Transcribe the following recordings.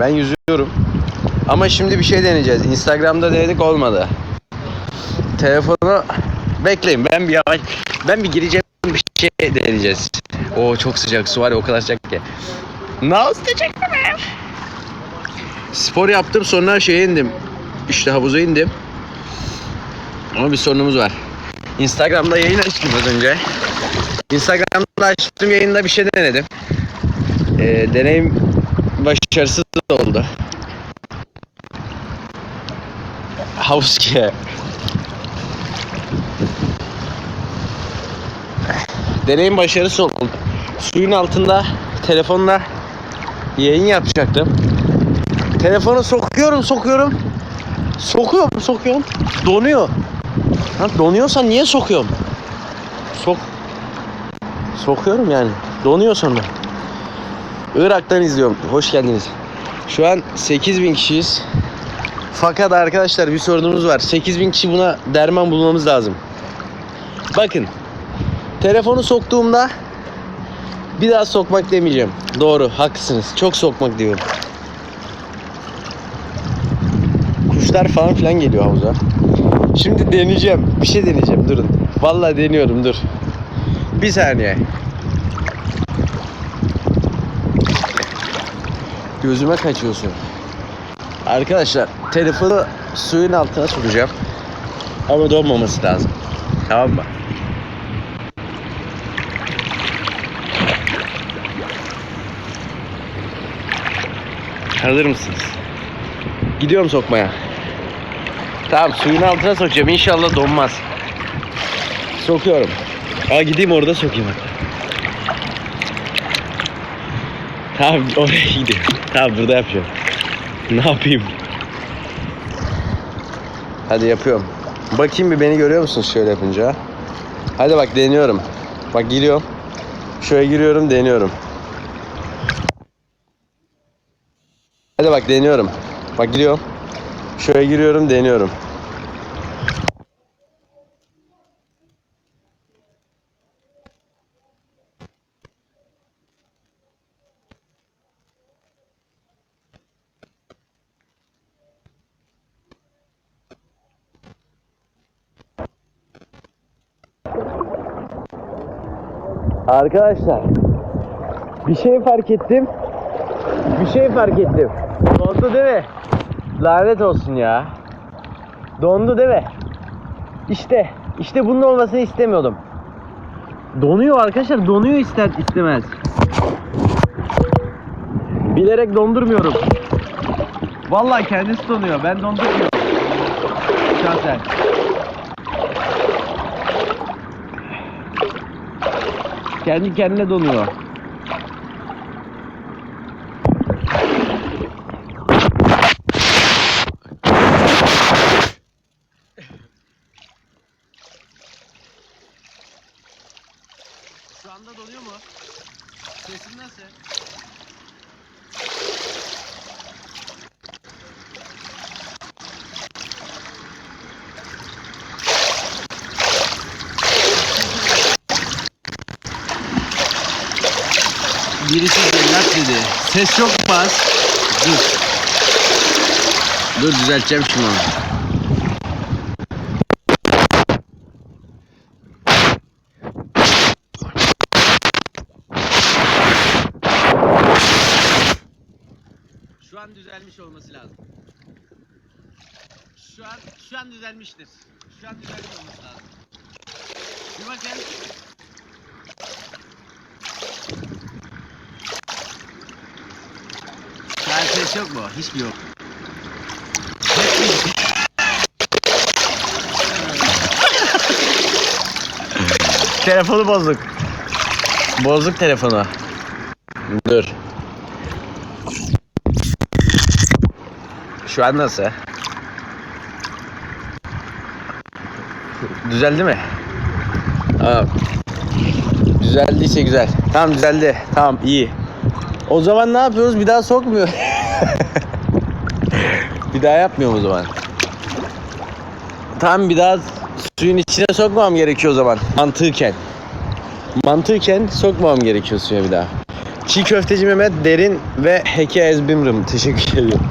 Ben yüzüyorum. Ama şimdi bir şey deneyeceğiz. Instagram'da denedik olmadı. Telefonu bekleyin. Ben bir yavaş ben bir gireceğim bir şey deneyeceğiz. O çok sıcak su var ya o kadar sıcak ki. Sıcak be? Spor yaptım sonra şeye indim. İşte havuza indim. Ama bir sorunumuz var. Instagram'da yayın açtım az önce. Instagram'da açtığım yayında bir şey denedim. Ee, deneyim başarısız oldu. Havuz ki. Deneyim başarısız oldu. Suyun altında telefonla yayın yapacaktım. Telefonu sokuyorum sokuyorum. Sokuyorum sokuyorum. Donuyor. Lan donuyorsa niye sokuyorum? Sok. Sokuyorum yani. Donuyor sonra. Irak'tan izliyorum. Hoş geldiniz. Şu an 8000 kişiyiz. Fakat arkadaşlar bir sorunumuz var. 8000 kişi buna derman bulmamız lazım. Bakın. Telefonu soktuğumda bir daha sokmak demeyeceğim. Doğru, haklısınız. Çok sokmak diyorum. Kuşlar falan filan geliyor havuza. Şimdi deneyeceğim. Bir şey deneyeceğim. Durun. Vallahi deniyorum. Dur. Bir saniye. Gözüme kaçıyorsun. Arkadaşlar telefonu suyun altına sokacağım. Ama donmaması lazım. Tamam mı? Hazır mısınız? Gidiyorum sokmaya. Tamam suyun altına sokacağım. İnşallah donmaz. Sokuyorum. Aa gideyim orada sokayım hatta. Tamam oraya gideyim. Tamam burada yapacağım. Ne yapayım? Hadi yapıyorum. Bakayım bir beni görüyor musunuz şöyle yapınca? Hadi bak deniyorum. Bak giriyorum. Şöyle giriyorum deniyorum. Hadi bak deniyorum. Bak giriyorum. Şöyle giriyorum deniyorum. Arkadaşlar bir şey fark ettim. Bir şey fark ettim. Dondu değil mi? Lanet olsun ya. Dondu değil mi? İşte, işte bunun olmasını istemiyordum. Donuyor arkadaşlar, donuyor ister istemez. Bilerek dondurmuyorum. Vallahi kendisi donuyor, ben dondurmuyorum. Şahsen. Kendi kendine donuyor. Şu anda donuyor mu? Sesim nasıl? Birisi cellat dedi. Ses çok bas. Dur. Dur düzelteceğim şunu. Şu an düzelmiş olması lazım. Şu an şu an düzelmiştir. Şu an düzelmiş olması lazım. Bir bakın. Şu an ses yok mu? Hiçbir yok. Telefonu bozuk. Bozuk telefonu. Dur. Şu an nasıl? Düzeldi mi? Tamam. Düzeldiyse güzel. Tamam düzeldi. Tamam iyi. O zaman ne yapıyoruz? Bir daha sokmuyor. bir daha yapmıyorum o zaman. Tamam bir daha suyun içine sokmam gerekiyor o zaman. Mantıken. Mantıken sokmam gerekiyor suya bir daha. Çiğ köfteci Mehmet Derin ve Heke Ezbimrim. Teşekkür ediyorum.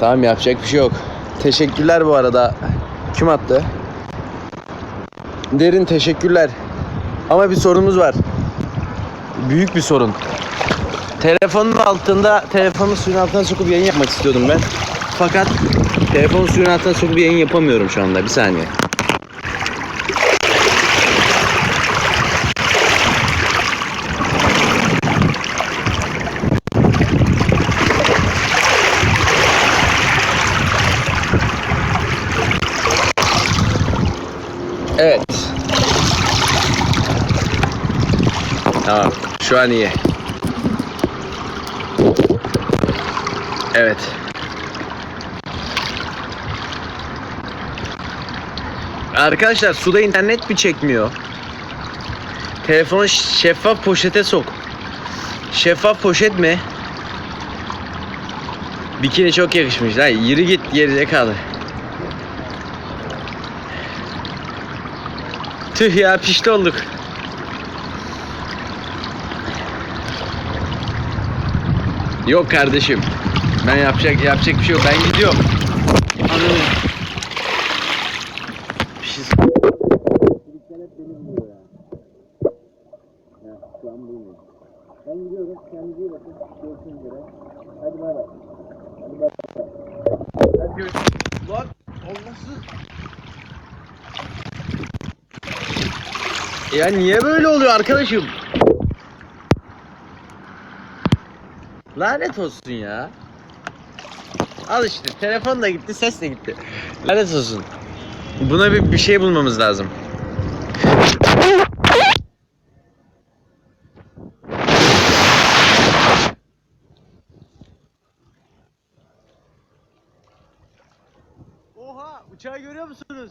Tamam yapacak bir şey yok. Teşekkürler bu arada. Kim attı? Derin teşekkürler. Ama bir sorunumuz var. Büyük bir sorun. Telefonun altında, telefonu suyun altına sokup yayın yapmak istiyordum ben. Fakat telefonu suyun altına sokup yayın yapamıyorum şu anda. Bir saniye. Evet. Tamam. Şu an iyi. Evet. Arkadaşlar suda internet mi çekmiyor? Telefonu şeffaf poşete sok. Şeffaf poşet mi? Bikini çok yakışmış. Lan yürü git geride kaldı. Tüh ya pişti olduk. Yok kardeşim. Ben yapacak yapacak bir şey yok. Ben gidiyorum. Ananı. Bir şey Ben gidiyorum. Kendinize iyi bakın. Görüşmek üzere. Hadi bay bay. Hadi bay bay. Hadi görüşürüz. Lan Allahsız. Ya niye böyle oluyor arkadaşım? Lanet olsun ya. Al işte telefon da gitti ses de gitti. Lanet olsun. Buna bir, bir şey bulmamız lazım. Oha uçağı görüyor musunuz?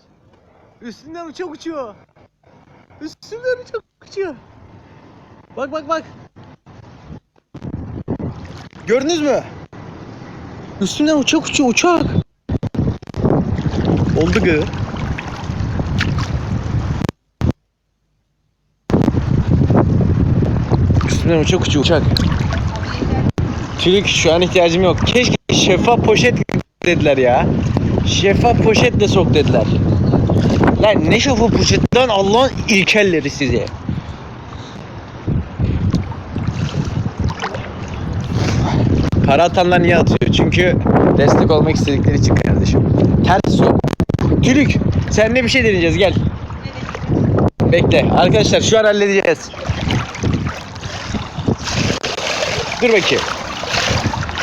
Üstünden uçak uçuyor. Üstünden uçak uçuyor. Bak bak bak. Gördünüz mü? Üstünden uçak uçuyor uçak. Oldu gı. Üstünden uçak uçuyor uçak. Tülük şu an ihtiyacım yok. Keşke şeffaf poşet dediler ya. Şeffaf poşetle sok dediler. Lan ne şeffaf poşet lan Allah'ın ilkelleri size. Para atanlar niye atıyor? Çünkü destek olmak istedikleri için kardeşim. Ters sok. Tülük sen bir şey deneyeceğiz gel. Bekle. Arkadaşlar şu an halledeceğiz. Dur bakayım.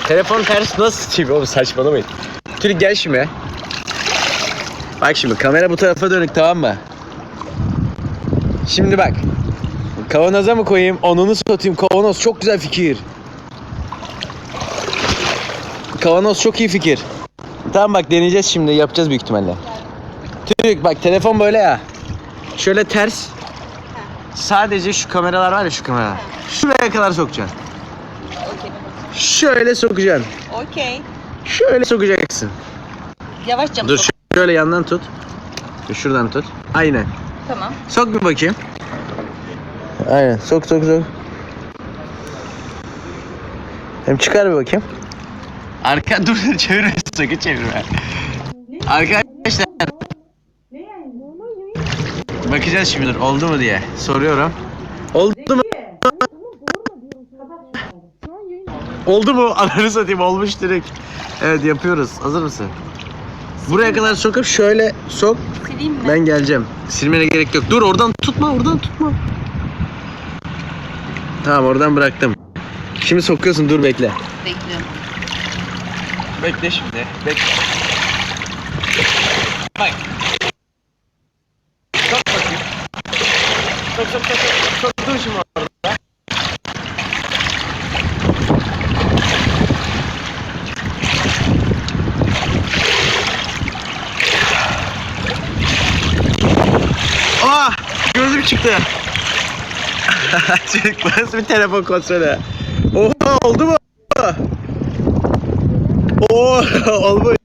Telefon ters nasıl tutayım oğlum saçmalamayın. Tülük gel şimdi. Bak şimdi kamera bu tarafa dönük tamam mı? Şimdi bak. Kavanoza mı koyayım? Onunu satayım. Kavanoz çok güzel fikir. Kavanoz çok iyi fikir. Tamam bak deneyeceğiz şimdi. Yapacağız büyük ihtimalle. Tülük bak telefon böyle ya. Şöyle ters. Sadece şu kameralar var ya şu kamera. Şuraya kadar sokacaksın. Okey. Şöyle sokacaksın. Okey. Şöyle sokacaksın. Yavaşça mı Dur sok? şöyle yandan tut. Dur, Şuradan tut. Aynen. Tamam. Sok bir bakayım. Aynen. Sok sok sok. Hem çıkar bir bakayım. Arka dur çevirme sakın çevirme. Arkadaşlar. Bakacağız şimdi dur oldu mu diye soruyorum. Oldu mu? Oldu mu? Ananı satayım olmuş direkt. Evet yapıyoruz. Hazır mısın? Buraya kadar sokup şöyle sok. Sileyim mi? Ben geleceğim. Silmene gerek yok. Dur oradan tutma, oradan tutma. Tamam oradan bıraktım. Şimdi sokuyorsun dur bekle. Bekliyorum. Bekle şimdi. Bekle. Bak. Sok bakayım. Sok sok sok. Sok dur şimdi orada. Ah! Gözüm çıktı. Nasıl bir telefon kontrolü? Oha oldu mu? Oo olmuş.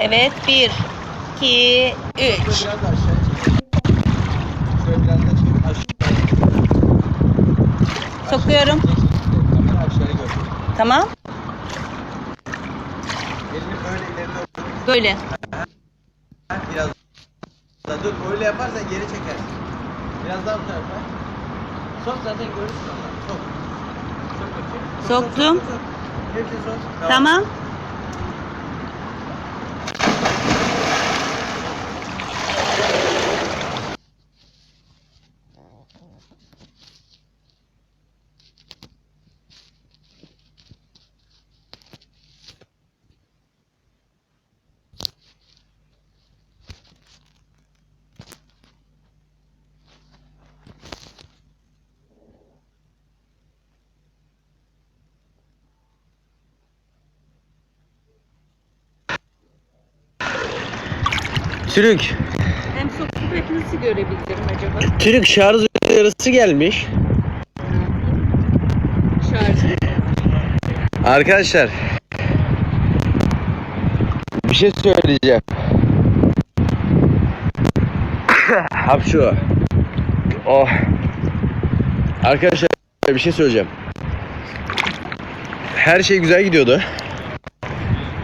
Evet. Bir, iki, üç. Sokuyorum. Tamam. Böyle Biraz daha dur öyle yaparsan geri çekersin. Biraz daha bu tarafa. Sok zaten görürsün. Sok. Soktum. sok, sok. Sok. Tamam. Türk. Hem sokup nasıl görebilirim acaba? Türk şarj uyarısı gelmiş. Şarjı. Arkadaşlar. Bir şey söyleyeceğim. Hapşu. Oh. Arkadaşlar bir şey söyleyeceğim. Her şey güzel gidiyordu.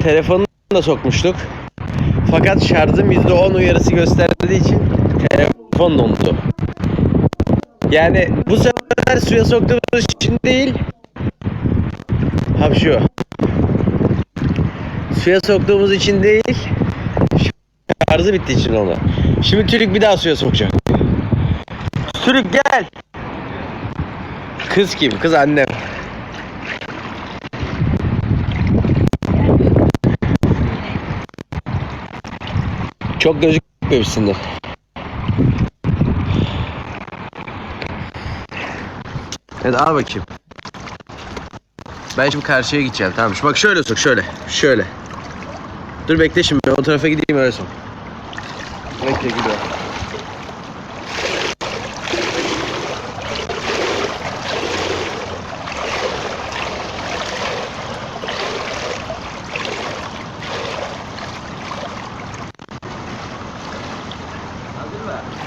Telefonunu da sokmuştuk. Fakat şarjım %10 uyarısı gösterdiği için telefon dondu. Yani bu sefer suya soktuğumuz için değil, Hapşu. Suya soktuğumuz için değil, şarjı bittiği için onu. Şimdi Türk bir daha suya sokacak. Türk gel. Kız kim? Kız annem. Çok gözükmemişsindir. Evet al bakayım. Ben şimdi karşıya gideceğim tamam? Bak şöyle sok şöyle. Şöyle. Dur bekle şimdi ben o tarafa gideyim öyle sok. Bekle gidiyor.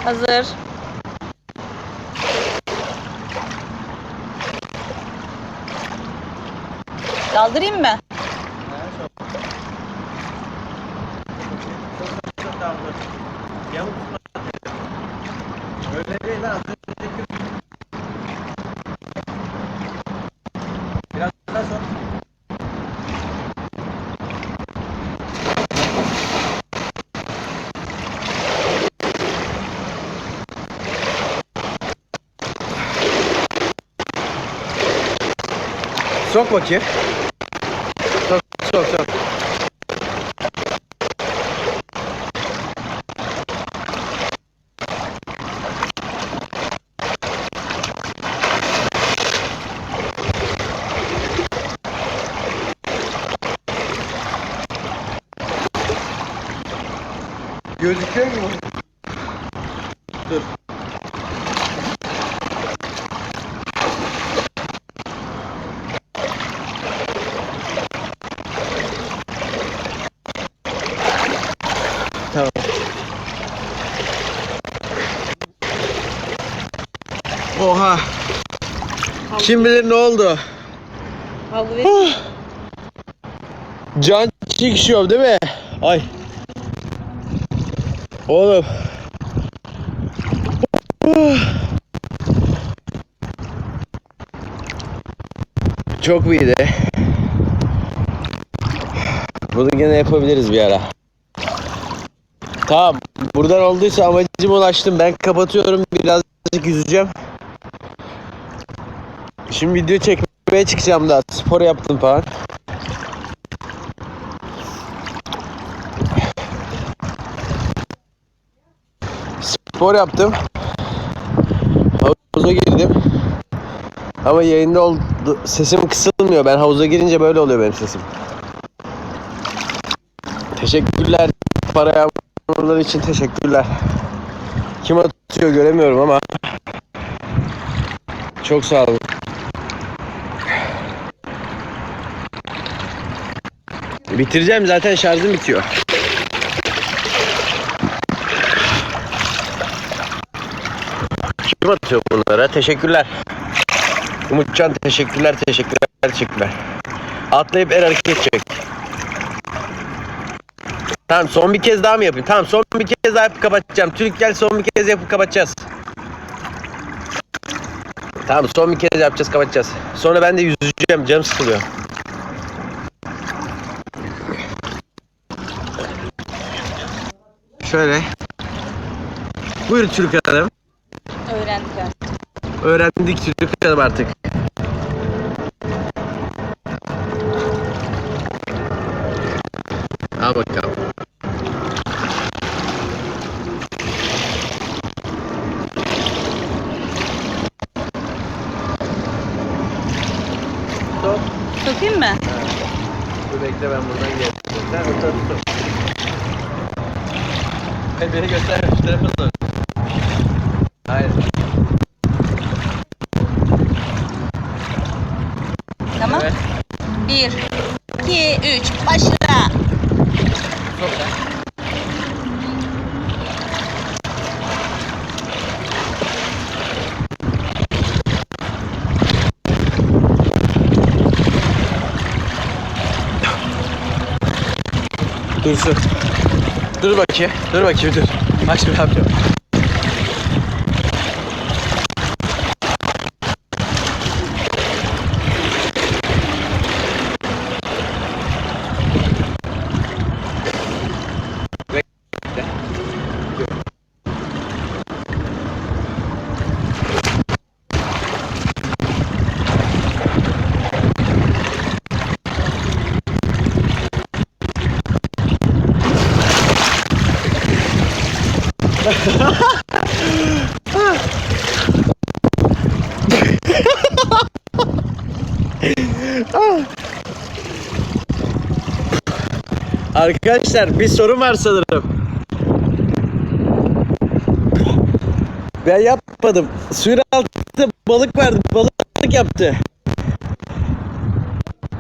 Hazır. Kaldırayım mı? Öyle değil lan. az önceki- Biraz daha sok. Sok bakayım. Sok, sok, sok. Gözüküyor mu? Dur. Kim bilir ne oldu? Havlu. Can çekişiyor değil mi? Ay. Oğlum. Çok iyiydi. Bunu gene yapabiliriz bir ara. Tamam. Buradan olduysa amacıma ulaştım. Ben kapatıyorum. Birazcık yüzeceğim. Şimdi video çekmeye çıkacağım da. Spor yaptım falan. Spor yaptım. Havuza girdim. Ama yayında oldu, sesim kısılmıyor. Ben havuza girince böyle oluyor benim sesim. Teşekkürler. Para yağmurları için teşekkürler. Kim atıyor göremiyorum ama. Çok sağ olun. Bitireceğim zaten şarjım bitiyor. Kim atıyor bunlara? Teşekkürler. Umutcan teşekkürler, teşekkürler, teşekkürler. Atlayıp el hareket çek. Tamam son bir kez daha mı yapayım? Tamam son bir kez daha yapıp kapatacağım. Türk gel son bir kez yapıp kapatacağız. Tamam son bir kez yapacağız kapatacağız. Sonra ben de yüzeceğim canım sıkılıyor. Şöyle. Buyur Türk Hanım. Öğrendik artık. Öğrendik Türk Hanım artık. Al bakalım. Stop. Sokayım mı? Dur bekle ben buradan geleceğim. Sen dur. Hey, beni göster şu tarafa doğru. Hayır. Tamam. Evet. Bir, iki, üç. Başla. Sen. Dursun. Dur bakayım. Dur bakayım dur. Bak şimdi ne yapacağım. Bekle. Arkadaşlar bir sorun var sanırım. Ben yapmadım. Suyun altında balık vardı. Balık yaptı.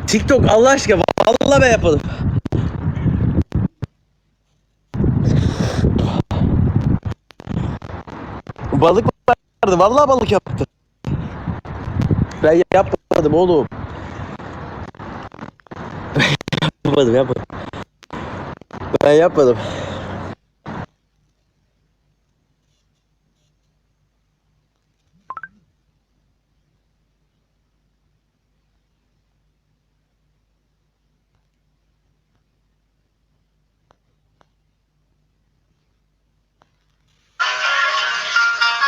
TikTok Allah aşkına vallahi ben yapmadım. Balık vardı. Vallahi balık yaptı. Ben yapmadım oğlum. yapmadım yapmadım. Ben yapmadım.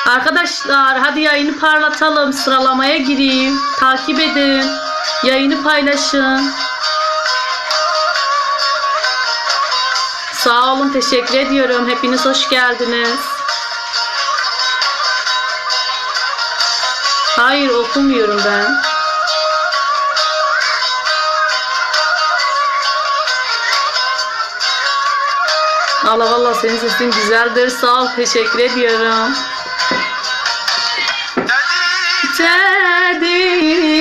Arkadaşlar hadi yayını parlatalım. Sıralamaya gireyim. Takip edin. Yayını paylaşın. Sağ olun. Teşekkür ediyorum. Hepiniz hoş geldiniz. Hayır okumuyorum ben. Allah valla senin sesin güzeldir. Sağ ol. Teşekkür ediyorum. Tedit,